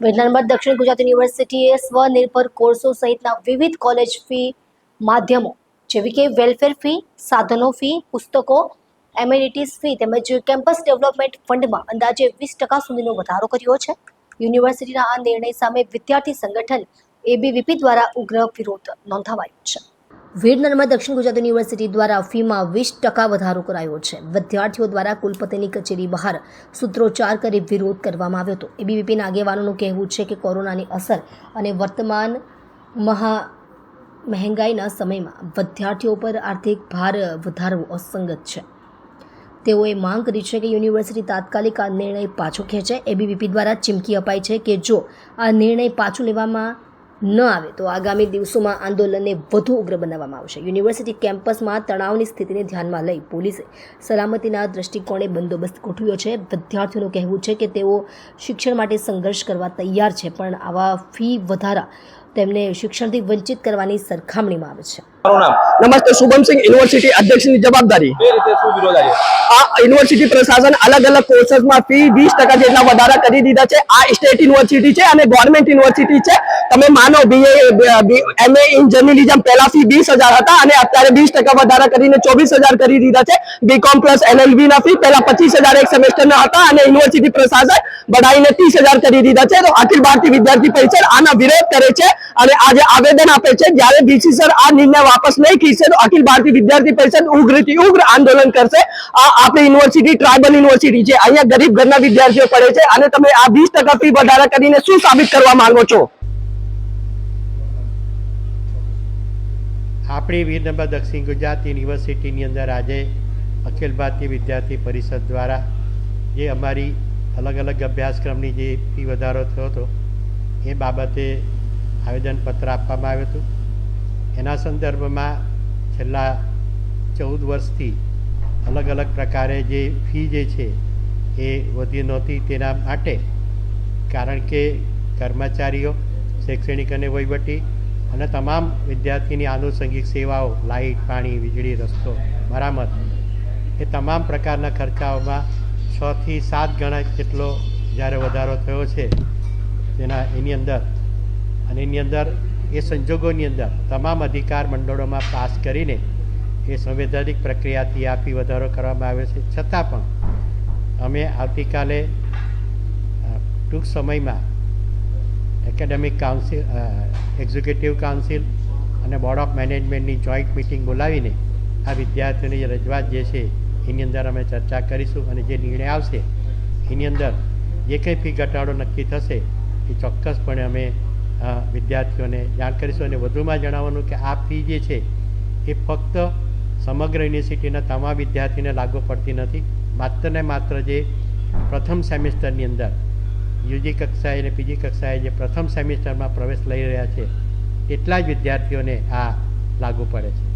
વિજ્ઞાનમાં દક્ષિણ ગુજરાત યુનિવર્સિટીએ સ્વનિર્ભર કોર્સો સહિતના વિવિધ કોલેજ ફી માધ્યમો, જેવી કે વેલફેર ફી, સાધનો ફી, પુસ્તકો, એમ્યુનિટીઝ ફી તેમજ કેમ્પસ ડેવલપમેન્ટ ફંડમાં અંદાજે વીસ ટકા સુધીનો વધારો કર્યો છે. યુનિવર્સિટીના આ નિર્ણય સામે વિદ્યાર્થી સંગઠન એબીવીપી દ્વારા ઉગ્ર વિરોધ નોંધાવાયો છે. વિરનરમાં દક્ષિણ ગુજરાત યુનિવર્સિટી દ્વારા ફીમાં વીસ ટકા વધારો કરાયો છે. વિદ્યાર્થીઓ દ્વારા કુલપતિની કચેરી બહાર સૂત્રોચ્ચાર કરી વિરોધ કરવામાં આવ્યો હતો. એબીવીપીના આગેવાનોનું કહેવું છે કે કોરોનાની અસર અને વર્તમાન મહા મહેંગાઈના સમયમાં વિદ્યાર્થીઓ પર આર્થિક ભાર વધારવો અસંગત છે. તેઓએ માંગ કરી છે કે યુનિવર્સિટી તાત્કાલિક આ નિર્ણય પાછો ખેંચે. એબીવીપી દ્વારા ચીમકી અપાઈ છે કે જો આ નિર્ણય પાછો લેવામાં ન આવે તો આગામી દિવસોમાં આંદોલનને વધુ ઉગ્ર બનાવવામાં આવશે. યુનિવર્સિટી કેમ્પસમાં તણાવની સ્થિતિને ધ્યાનમાં લઈ પોલીસે સલામતીના દૃષ્ટિકોણે બંદોબસ્ત ગોઠવ્યો છે. વિદ્યાર્થીઓનું કહેવું છે કે તેઓ શિક્ષણ માટે સંઘર્ષ કરવા તૈયાર છે, પણ આવા ફી વધારા તેમને શિક્ષણથી વંચિત કરવાની સરખામણીમાં આવે છે. નમસ્તે શુભમસિંહ યુનિવર્સિટી અધ્યક્ષની જવાબદારી. આ યુનિવર્સિટી પ્રશાસન અલગ અલગ કોર્સમાં ફી વીસ ટકા જેટલા વધારા કરી દીધા છે. આ સ્ટેટ યુનિવર્સિટી છે અને ગવર્મેન્ટ યુનિવર્સિટી છે. તમે માનો બીએ એમએ ઇન જર્નલિઝમ પહેલા ફી વીસ હજાર હતા અને અત્યારે વીસ ટકા વધારા કરીને ચોવીસ હજાર કરી દીધા છે. બીકોમ પ્લસ એલએલબી ના ફી પહેલા પચીસ હજાર એક સેમેસ્ટરના હતા અને યુનિવર્સિટી પ્રશાસન બઢાઈને ત્રીસ હજાર કરી દીધા છે. તો અખિલ ભારતીય વિદ્યાર્થી પરિષદ આના વિરોધ કરે છે. અને આજે આવેદન આપે છે, જ્યારે બીસી સર આ નિર્ણય વાપસ નહીં ખેંચશે તો અખિલ ભારતીય વિદ્યાર્થી પરિષદ ઉગ્રથી ઉગ્ર આંદોલન કરશે. આ આપણી યુનિવર્સિટી, ટ્રાઇબલ યુનિવર્સિટી છે. અહીંયા ગરીબ ઘરના વિદ્યાર્થીઓ પડે છે અને તમે આ વીસ ટકા ફી વધારા કરીને શું સાબિત કરવા માંગો છો? આપણી વીરનંબર દક્ષિણ ગુજરાત યુનિવર્સિટીની અંદર આજે અખિલ ભારતીય વિદ્યાર્થી પરિષદ દ્વારા જે અમારી અલગ અલગ અભ્યાસક્રમની જે ફી વધારો થયો હતો, એ બાબતે આવેદનપત્ર આપવામાં આવ્યું હતું. એના સંદર્ભમાં છેલ્લા ચૌદ વર્ષથી અલગ અલગ પ્રકારે જે ફી જે છે એ વધી નહોતી તેના માટે, કારણ કે કર્મચારીઓ, શૈક્ષણિક અને વહીવટી અને તમામ વિદ્યાર્થીની આનુષંગિક સેવાઓ લાઇટ પાણી, વીજળી, રસ્તો, મરામત, એ તમામ પ્રકારના ખર્ચાઓમાં છથી સાત ગણા જેટલો જ્યારે વધારો થયો છે. તેના એની અંદર અને એની અંદર, એ સંજોગોની અંદર તમામ અધિકાર મંડળોમાં પાસ કરીને એ સંવૈધાનિક પ્રક્રિયાથી આ ફી વધારો કરવામાં આવ્યો છે. છતાં પણ અમે આવતીકાલે ટૂંક સમયમાં એકેડેમિક કાઉન્સિલ એક્ઝિક્યુટિવ કાઉન્સિલ અને બોર્ડ ઓફ મેનેજમેન્ટની જોઈન્ટ મિટિંગ બોલાવીને આ વિદ્યાર્થીઓની જે રજૂઆત જે છે, એની અંદર અમે ચર્ચા કરીશું અને જે નિર્ણય આવશે, એની અંદર જે કંઈ ફી ઘટાડો નક્કી થશે, એ ચોક્કસપણે અમે વિદ્યાર્થીઓને જાણ કરીશું અને વધુમાં જણાવવાનું કે આ ફી જે છે, એ ફક્ત સમગ્ર યુનિવર્સિટીના તમામ વિદ્યાર્થીને લાગુ પડતી નથી. માત્ર ને માત્ર જે પ્રથમ સેમિસ્ટરની અંદર યુજી કક્ષાએ અને પીજી કક્ષાએ જે પ્રથમ સેમિસ્ટરમાં પ્રવેશ લઈ રહ્યા છે, એટલા જ વિદ્યાર્થીઓને આ લાગુ પડે છે.